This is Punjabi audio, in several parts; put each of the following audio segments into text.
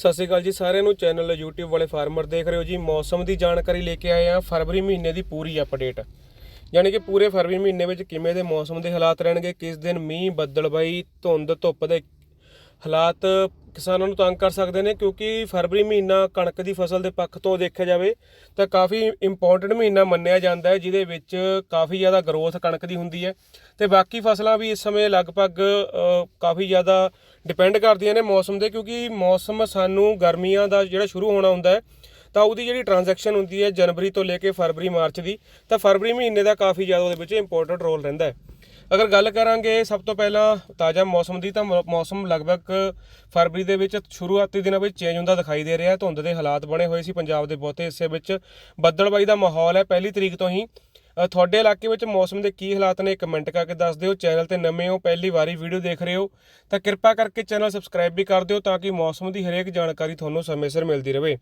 ਸਤਿ ਸ਼੍ਰੀ ਅਕਾਲ ਜੀ ਸਾਰਿਆਂ ਨੂੰ। ਚੈਨਲ YouTube ਵਾਲੇ ਫਾਰਮਰ ਦੇਖ ਰਹੇ ਹੋ ਜੀ। ਮੌਸਮ ਦੀ ਜਾਣਕਾਰੀ ਲੈ ਕੇ ਆਏ ਆ ਫਰਵਰੀ ਮਹੀਨੇ ਦੀ ਪੂਰੀ ਅਪਡੇਟ ਯਾਨੀ ਕਿ ਪੂਰੇ ਫਰਵਰੀ ਮਹੀਨੇ ਵਿੱਚ ਕਿਵੇਂ ਦੇ ਮੌਸਮ ਦੇ ਹਾਲਾਤ ਰਹਿਣਗੇ, ਕਿਸ ਦਿਨ ਮੀਂਹ ਬੱਦਲਬਾਈ ਧੁੰਦ, ਧੁੱਪ ਦੇ ਹਾਲਾਤ ਕਿਸਾਨਾਂ ਨੂੰ ਤੰਗ ਕਰ ਸਕਦੇ ਨੇ, ਕਿਉਂਕਿ ਫਰਵਰੀ ਮਹੀਨਾ ਕਣਕ ਦੀ ਫਸਲ ਦੇ ਪੱਖ ਤੋਂ ਦੇਖਿਆ ਜਾਵੇ ਤਾਂ ਕਾਫੀ ਇੰਪੋਰਟੈਂਟ ਮਹੀਨਾ ਮੰਨਿਆ ਜਾਂਦਾ ਹੈ, ਜਿਹਦੇ ਵਿੱਚ ਕਾਫੀ ਜ਼ਿਆਦਾ ਗਰੋਥ ਕਣਕ ਦੀ ਹੁੰਦੀ ਹੈ ਤੇ ਬਾਕੀ ਫਸਲਾਂ ਵੀ ਇਸ ਸਮੇਂ ਲਗਭਗ ਕਾਫੀ ਜ਼ਿਆਦਾ ਡਿਪੈਂਡ ਕਰਦੀਆਂ ਨੇ ਮੌਸਮ ਦੇ, ਕਿਉਂਕਿ ਮੌਸਮ ਸਾਨੂੰ ਗਰਮੀਆਂ ਦਾ ਜਿਹੜਾ ਸ਼ੁਰੂ ਹੋਣਾ ਹੁੰਦਾ ਹੈ, ਤਾਂ ਉਹਦੀ ਜਿਹੜੀ ਟ੍ਰਾਂਜੈਕਸ਼ਨ ਹੁੰਦੀ ਹੈ ਜਨਵਰੀ ਤੋਂ ਲੈ ਕੇ ਫਰਵਰੀ ਮਾਰਚ ਦੀ, ਤਾਂ ਫਰਵਰੀ ਮਹੀਨੇ ਦਾ ਕਾਫੀ ਜ਼ਿਆਦਾ ਉਹਦੇ ਵਿੱਚ ਇੰਪੋਰਟੈਂਟ ਰੋਲ ਰਹਿੰਦਾ ਹੈ। ਅਗਰ ਗੱਲ ਕਰਾਂਗੇ ਸਭ ਤੋਂ ਪਹਿਲਾਂ ਤਾਜ਼ਾ ਮੌਸਮ ਦੀ, ਤਾਂ ਮੌਸਮ ਲਗਭਗ ਫਰਵਰੀ ਦੇ ਵਿੱਚ ਸ਼ੁਰੂਆਤੀ ਦਿਨਾਂ ਵਿੱਚ ਚੇਂਜ ਹੁੰਦਾ ਦਿਖਾਈ ਦੇ ਰਿਹਾ। ਧੁੰਦ ਦੇ ਹਾਲਾਤ ਬਣੇ ਹੋਏ ਸੀ ਪੰਜਾਬ ਦੇ ਬਹੁਤੇ ਹਿੱਸੇ ਵਿੱਚ। ਬੱਦਲਬਾਈ ਦਾ ਮਾਹੌਲ ਹੈ ਪਹਿਲੀ ਤਰੀਕ ਤੋਂ ਹੀ। ਤੁਹਾਡੇ ਇਲਾਕੇ ਵਿੱਚ ਮੌਸਮ ਦੇ ਕੀ ਹਾਲਾਤ ਨੇ, ਕਮੈਂਟ ਕਰਕੇ ਦੱਸ ਦਿਓ। ਚੈਨਲ ਤੇ ਨਵੇਂ ਹੋ, ਪਹਿਲੀ ਵਾਰੀ ਵੀਡੀਓ ਦੇਖ ਰਹੇ ਹੋ, ਤਾਂ ਕਿਰਪਾ ਕਰਕੇ ਚੈਨਲ ਸਬਸਕ੍ਰਾਈਬ ਵੀ ਕਰ ਦਿਓ ਤਾਂ ਕਿ ਮੌਸਮ ਦੀ ਹਰੇਕ ਜਾਣਕਾਰੀ ਤੁਹਾਨੂੰ ਸਮੇਂ ਸਿਰ ਮਿਲਦੀ ਰਹੇ।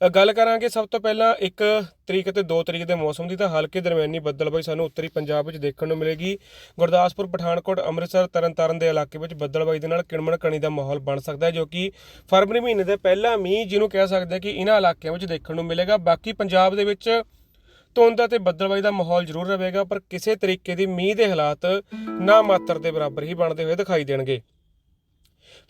ਗੱਲ ਕਰਾਂਗੇ ਸਭ ਤੋਂ ਪਹਿਲਾਂ 1 ਤਰੀਕ ਤੇ 2 ਤਰੀਕ ਦੇ ਮੌਸਮ ਦੀ ਤਾਂ ਹਲਕੇ ਦਰਮਿਆਨੀ ਬੱਦਲਬਾਈ ਸਾਨੂੰ ਉੱਤਰੀ ਪੰਜਾਬ ਵਿੱਚ ਦੇਖਣ ਨੂੰ ਮਿਲੇਗੀ। ਗੁਰਦਾਸਪੁਰ, ਪਠਾਨਕੋਟ, ਅੰਮ੍ਰਿਤਸਰ, ਤਰਨਤਾਰਨ ਦੇ ਇਲਾਕੇ ਵਿੱਚ ਬੱਦਲਬਾਈ ਦੇ ਨਾਲ ਕਿਣਮਣ ਕਣੀ ਦਾ ਮਾਹੌਲ ਬਣ ਸਕਦਾ ਹੈ, ਜੋ ਕਿ ਫਰਵਰੀ ਮਹੀਨੇ ਦੇ ਪਹਿਲਾ ਮੀਂਹ ਜਿਹਨੂੰ ਕਹਿ ਸਕਦੇ ਕਿ ਇਹਨਾਂ ਇਲਾਕਿਆਂ ਵਿੱਚ ਦੇਖਣ ਨੂੰ ਮਿਲੇਗਾ। ਬਾਕੀ ਪੰਜਾਬ ਦੇ ਵਿੱਚ ਧੁੰਦ ਅਤੇ ਬੱਦਲਬਾਈ ਦਾ ਮਾਹੌਲ ਜ਼ਰੂਰ ਰਹੇਗਾ, ਪਰ ਕਿਸੇ ਤਰੀਕੇ ਦੀ ਮੀਂਹ ਦੇ ਹਾਲਾਤ ਨਾ ਮਾਤਰ ਦੇ ਬਰਾਬਰ ਹੀ ਬਣਦੇ ਹੋਏ ਦਿਖਾਈ ਦੇਣਗੇ।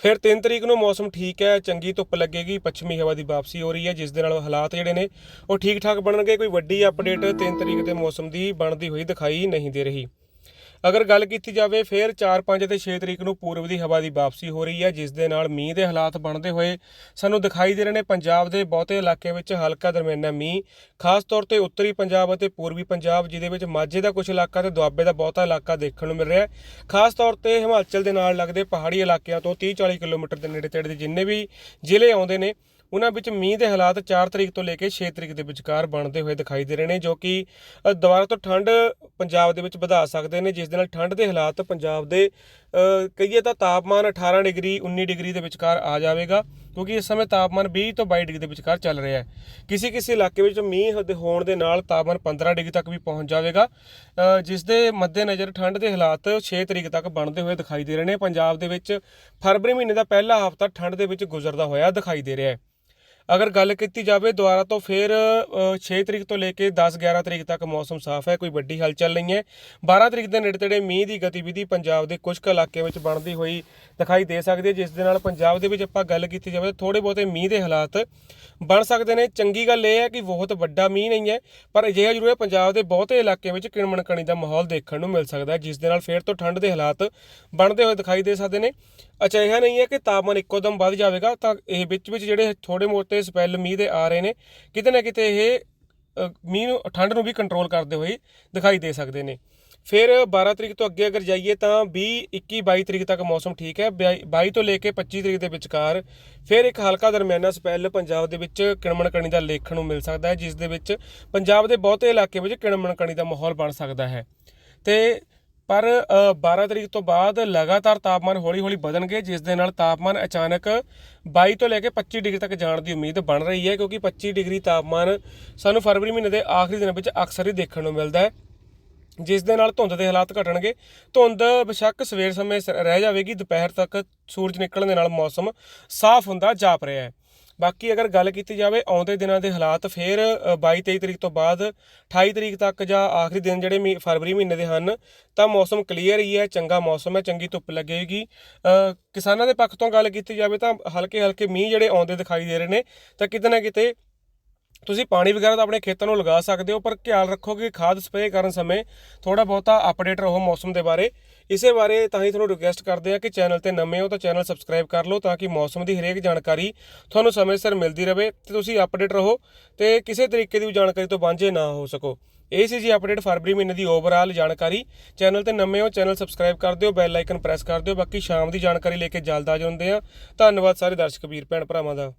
ਫਿਰ 3 ਤਰੀਕ ਨੂੰ ਮੌਸਮ ਠੀਕ ਹੈ, ਚੰਗੀ ਧੁੱਪ ਲੱਗੇਗੀ, ਪੱਛਮੀ ਹਵਾ ਦੀ ਵਾਪਸੀ ਹੋ ਰਹੀ ਹੈ, ਜਿਸ ਦੇ ਨਾਲ ਹਾਲਾਤ ਜਿਹੜੇ ਨੇ ਉਹ ਠੀਕ ਠਾਕ ਬਣਨਗੇ, ਕੋਈ ਵੱਡੀ ਅਪਡੇਟ 3 ਤਰੀਕ ਦੇ ਮੌਸਮ ਦੀ ਬਣਦੀ ਹੋਈ ਦਿਖਾਈ ਨਹੀਂ ਦੇ ਰਹੀ। ਅਗਰ ਗੱਲ ਕੀਤੀ ਜਾਵੇ, ਫਿਰ 4 5 ਤੇ 6 ਤਰੀਕ ਨੂੰ ਪੂਰਬ ਦੀ ਹਵਾ ਦੀ ਵਾਪਸੀ ਹੋ ਰਹੀ ਹੈ, ਜਿਸ ਦੇ ਨਾਲ ਮੀਂਹ ਦੇ ਹਾਲਾਤ ਬਣਦੇ ਹੋਏ ਸਾਨੂੰ ਦਿਖਾਈ ਦੇ ਰਹੇ ਨੇ, ਪੰਜਾਬ ਦੇ ਬਹੁਤੇ ਇਲਾਕਿਆਂ ਵਿੱਚ ਹਲਕਾ ਦਰਮਿਆਨਾ ਮੀਂਹ, ਖਾਸ ਤੌਰ ਤੇ ਉੱਤਰੀ ਪੰਜਾਬ ਅਤੇ ਪੂਰਬੀ ਪੰਜਾਬ, ਜਿਹਦੇ ਵਿੱਚ ਮਾਝੇ ਦਾ ਕੁਝ ਇਲਾਕਾ ਤੇ ਦੁਆਬੇ ਦਾ ਬਹੁਤਾ ਇਲਾਕਾ ਦੇਖਣ ਨੂੰ ਮਿਲ ਰਿਹਾ ਹੈ। ਖਾਸ ਤੌਰ ਤੇ ਹਿਮਾਚਲ ਦੇ ਨਾਲ ਲੱਗਦੇ ਪਹਾੜੀ ਇਲਾਕਿਆਂ ਤੋਂ 30 40 ਕਿਲੋਮੀਟਰ ਦੇ ਨੇੜੇ ਤੇੜੇ ਦੇ ਜਿੰਨੇ ਵੀ ਜ਼ਿਲ੍ਹੇ ਆਉਂਦੇ ਨੇ ਉਹਨਾਂ ਵਿੱਚ ਮੀਂਹ ਦੇ ਹਾਲਾਤ 4 ਤਰੀਕ ਤੋਂ ਲੈ ਕੇ 6 ਤਰੀਕ ਦੇ ਵਿਚਕਾਰ ਬਣਦੇ ਹੋਏ ਦਿਖਾਈ ਦੇ ਰਹੇ ਨੇ, ਜੋ ਕਿ ਦੁਬਾਰਾ ਤੋਂ ਠੰਡ ਪੰਜਾਬ ਦੇ ਵਿੱਚ ਵਧਾ ਸਕਦੇ ਨੇ, ਜਿਸ ਦੇ ਨਾਲ ਠੰਡ ਦੇ ਹਾਲਾਤ ਪੰਜਾਬ ਦੇ ਕਹੀਏ ਤਾਂ ਤਾਪਮਾਨ 18 ਡਿਗਰੀ 19 ਡਿਗਰੀ ਦੇ ਵਿਚਕਾਰ ਆ ਜਾਵੇਗਾ, ਕਿਉਂਕਿ ਇਸ ਸਮੇਂ ਤਾਪਮਾਨ 20 ਤੋਂ 22 ਡਿਗਰੀ ਦੇ ਵਿਚਕਾਰ ਚੱਲ ਰਿਹਾ ਹੈ। ਕਿਸੇ ਕਿਸੇ ਇਲਾਕੇ ਵਿੱਚ ਮੀਂਹ ਦੇ ਹੋਣ ਦੇ ਨਾਲ ਤਾਪਮਾਨ 15 ਡਿਗਰੀ ਤੱਕ ਵੀ ਪਹੁੰਚ ਜਾਵੇਗਾ ਜਿਸ ਦੇ ਮੱਦੇਨਜ਼ਰ ਠੰਡ ਦੇ ਹਾਲਾਤ 6 ਤਰੀਕ ਤੱਕ ਬਣਦੇ ਹੋਏ ਦਿਖਾਈ ਦੇ ਰਹੇ ਨੇ। ਪੰਜਾਬ ਦੇ ਵਿੱਚ ਫਰਵਰੀ ਮਹੀਨੇ ਦਾ ਪਹਿਲਾ ਹਫ਼ਤਾ ਠੰਡ ਦੇ ਵਿੱਚ ਗੁਜ਼ਰਦਾ ਹੋਇਆ ਦਿਖਾਈ ਦੇ ਰਿਹਾ ਹੈ। ਅਗਰ ਗੱਲ ਕੀਤੀ ਜਾਵੇ ਦੁਬਾਰਾ ਤੋਂ ਫਿਰ ਅ, 6 ਤਰੀਕ ਤੋਂ ਲੈ ਕੇ 10 11 ਤਰੀਕ ਤੱਕ ਮੌਸਮ ਸਾਫ਼ ਹੈ ਕੋਈ ਵੱਡੀ ਹਲਚਲ ਨਹੀਂ ਹੈ। 12 ਤਰੀਕ ਦੇ ਨੇੜੇ ਤੇੜੇ ਮੀਂਹ ਦੀ ਗਤੀਵਿਧੀ ਪੰਜਾਬ ਦੇ ਕੁਝ ਕੁ ਇਲਾਕਿਆਂ ਵਿੱਚ ਬਣਦੀ ਹੋਈ ਦਿਖਾਈ ਦੇ ਸਕਦੀ ਹੈ ਜਿਸ ਦੇ ਨਾਲ ਪੰਜਾਬ ਦੇ ਵਿੱਚ ਆਪਾਂ ਗੱਲ ਕੀਤੀ ਜਾਵੇ ਥੋੜੇ ਬਹੁਤੇ ਮੀਂਹ ਦੇ ਹਾਲਾਤ ਬਣ ਸਕਦੇ ਨੇ। ਚੰਗੀ ਗੱਲ ਇਹ ਹੈ ਕਿ ਬਹੁਤ ਵੱਡਾ ਮੀਂਹ ਨਹੀਂ ਹੈ ਪਰ ਅਜਿਹਾ ਜ਼ਰੂਰ ਹੈ ਪੰਜਾਬ ਦੇ ਬਹੁਤੇ ਇਲਾਕਿਆਂ ਵਿੱਚ ਕਿਣਮਣ ਕਣੀ ਦਾ ਮਾਹੌਲ ਦੇਖਣ ਨੂੰ ਮਿਲ ਸਕਦਾ ਹੈ ਜਿਸ ਦੇ ਨਾਲ ਫੇਰ ਤੋਂ ਠੰਡ ਦੇ ਹਾਲਾਤ ਬਣਦੇ ਹੋਏ ਦਿਖਾਈ ਦੇ ਸਕਦੇ ਨੇ। ਅੱਛਾ ਨਹੀਂ ਹੈ ਕਿ ਤਾਪਮਾਨ ਇੱਕੋ ਦਮ ਵੱਧ ਜਾਵੇਗਾ ਤਾਂ ਇਹ ਵਿੱਚ ਵਿੱਚ ਜਿਹੜੇ ਥੋੜੇ ਮੋਟੇ ਸਪੈਲ ਮੀਂਹ ਦੇ ਆ ਰਹੇ ਨੇ, ਕਿਤੇ ਨਾ ਕਿਤੇ ਇਹ ਮੀਂਹ ਨੂੰ, ਠੰਡ ਨੂੰ ਵੀ ਕੰਟਰੋਲ ਕਰਦੇ ਹੋਏ ਦਿਖਾਈ ਦੇ ਸਕਦੇ ਨੇ। ਫਿਰ 12 ਤਰੀਕ ਤੋਂ ਅੱਗੇ ਅਗਰ ਜਾਈਏ ਤਾਂ 20 21 22 ਤਰੀਕ ਤੱਕ ਮੌਸਮ ਠੀਕ ਹੈ। 22 ਤੋਂ ਲੈ ਕੇ 25 ਤਰੀਕ ਦੇ ਵਿਚਕਾਰ ਫਿਰ ਇੱਕ ਹਲਕਾ ਦਰਮਿਆਨਾ ਸਪੈਲ ਪੰਜਾਬ ਦੇ ਵਿੱਚ ਕਿਣਮਣਕਣੀ ਦਾ ਲੇਖਣ ਨੂੰ ਮਿਲ ਸਕਦਾ ਹੈ, ਜਿਸ ਦੇ ਵਿੱਚ ਪੰਜਾਬ ਦੇ ਬਹੁਤੇ ਇਲਾਕੇ ਵਿੱਚ ਕਿਣਮਣਕਣੀ ਦਾ ਮਾਹੌਲ ਬਣ ਸਕਦਾ ਹੈ। ਤੇ ਪਰ ਅ, 12 ਤਰੀਕ ਤੋਂ ਬਾਅਦ ਲਗਾਤਾਰ ਤਾਪਮਾਨ ਹੌਲੀ-ਹੌਲੀ ਵਧਣਗੇ ਜਿਸ ਦੇ ਨਾਲ ਤਾਪਮਾਨ ਅਚਾਨਕ 22 ਤੋਂ ਲੈ ਕੇ 25 ਡਿਗਰੀ ਤੱਕ ਜਾਣ ਦੀ ਉਮੀਦ ਬਣ ਰਹੀ ਹੈ ਕਿਉਂਕਿ 25 ਡਿਗਰੀ ਤਾਪਮਾਨ ਸਾਨੂੰ ਫਰਵਰੀ ਮਹੀਨੇ ਦੇ ਆਖਰੀ ਦਿਨਾਂ ਵਿੱਚ ਅਕਸਰ ਹੀ ਦੇਖਣ ਨੂੰ ਮਿਲਦਾ ਹੈ। ਜਿਸ ਦੇ ਨਾਲ ਧੁੰਦ ਦੇ ਹਾਲਾਤ ਘਟਣਗੇ। ਧੁੰਦ ਬੇਸ਼ੱਕ ਸਵੇਰ ਸਮੇਂ ਸ- ਰਹਿ ਜਾਵੇਗੀ ਦੁਪਹਿਰ ਤੱਕ ਸੂਰਜ ਨਿਕਲਣ ਦੇ ਨਾਲ ਮੌਸਮ ਸਾਫ਼ ਹੁੰਦਾ ਜਾਪ ਰਿਹਾ ਹੈ। ਬਾਕੀ ਅਗਰ ਗੱਲ ਕੀਤੀ ਜਾਵੇ ਆਉਂਦੇ ਦਿਨਾਂ ਦੇ ਹਾਲਾਤ ਫਿਰ ਅ, 22 23 ਤਰੀਕ ਤੋਂ ਬਾਅਦ 28 ਤਰੀਕ ਤੱਕ ਜਾਂ ਆਖਰੀ ਦਿਨ ਜਿਹੜੇ ਮੀ- ਫਰਵਰੀ ਮਹੀਨੇ ਦੇ ਹਨ ਤਾਂ ਮੌਸਮ ਕਲੀਅਰ ਹੀ ਹੈ ਚੰਗਾ ਮੌਸਮ ਹੈ ਚੰਗੀ ਧੁੱਪ ਲੱਗੇਗੀ। ਕਿਸਾਨਾਂ ਦੇ ਪੱਖ ਤੋਂ ਗੱਲ ਕੀਤੀ ਜਾਵੇ ਤਾਂ ਹਲਕੇ ਹਲਕੇ ਮੀਂਹ ਜਿਹੜੇ ਆਉਂਦੇ ਦਿਖਾਈ ਦੇ ਰਹੇ ਨੇ ਤਾਂ ਕਿਤੇ ਨਾ ਕਿਤੇ ਤੁਸੀਂ ਪਾਣੀ ਵਗੈਰਾ ਤਾਂ ਆਪਣੇ ਖੇਤਾਂ ਨੂੰ ਲਗਾ ਸਕਦੇ ਹੋ, ਪਰ ਖਿਆਲ ਰੱਖੋ ਕਿ ਖਾਦ ਸਪਰੇਅ ਕਰਨ ਸਮੇਂ ਥੋੜਾ ਬਹੁਤਾ ਅਪਡੇਟ ਰਹੋ ਮੌਸਮ ਦੇ ਬਾਰੇ। ਇਸੇ ਬਾਰੇ ਤਾਂ ਹੀ ਤੁਹਾਨੂੰ ਰਿਕੁਐਸਟ ਕਰਦੇ ਆ ਕਿ ਚੈਨਲ ਤੇ ਨਵੇਂ ਹੋ ਤਾਂ ਚੈਨਲ ਸਬਸਕ੍ਰਾਈਬ ਕਰ ਲਓ ਤਾਂ ਕਿ ਮੌਸਮ ਦੀ ਹਰੇਕ ਜਾਣਕਾਰੀ ਤੁਹਾਨੂੰ ਸਮੇਂ ਸਿਰ ਮਿਲਦੀ ਰਹੇ ਤੇ ਤੁਸੀਂ ਅਪਡੇਟ ਰਹੋ ਤੇ ਕਿਸੇ ਤਰੀਕੇ ਦੀ ਵੀ ਜਾਣਕਾਰੀ ਤੋਂ ਵਾਂਝੇ ਨਾ ਹੋ ਸਕੋ। ਇਹ ਸੀ ਜੀ ਅਪਡੇਟ ਫਰਵਰੀ ਮਹੀਨੇ ਦੀ ਓਵਰਆਲ ਜਾਣਕਾਰੀ। ਚੈਨਲ ਤੇ ਨਵੇਂ ਹੋ, ਚੈਨਲ ਸਬਸਕ੍ਰਾਈਬ ਕਰ ਦਿਓ ਬੈਲ ਆਈਕਨ ਪ੍ਰੈਸ ਕਰ ਦਿਓ। ਬਾਕੀ ਸ਼ਾਮ ਦੀ ਜਾਣਕਾਰੀ ਲੈ ਕੇ ਜਲਦ ਆ ਜਾਂਦੇ ਆ ਧੰਨਵਾਦ ਸਾਰੇ ਦਰਸ਼ਕ, ਵੀਰ, ਭੈਣ ਭਰਾਵਾਂ ਦਾ।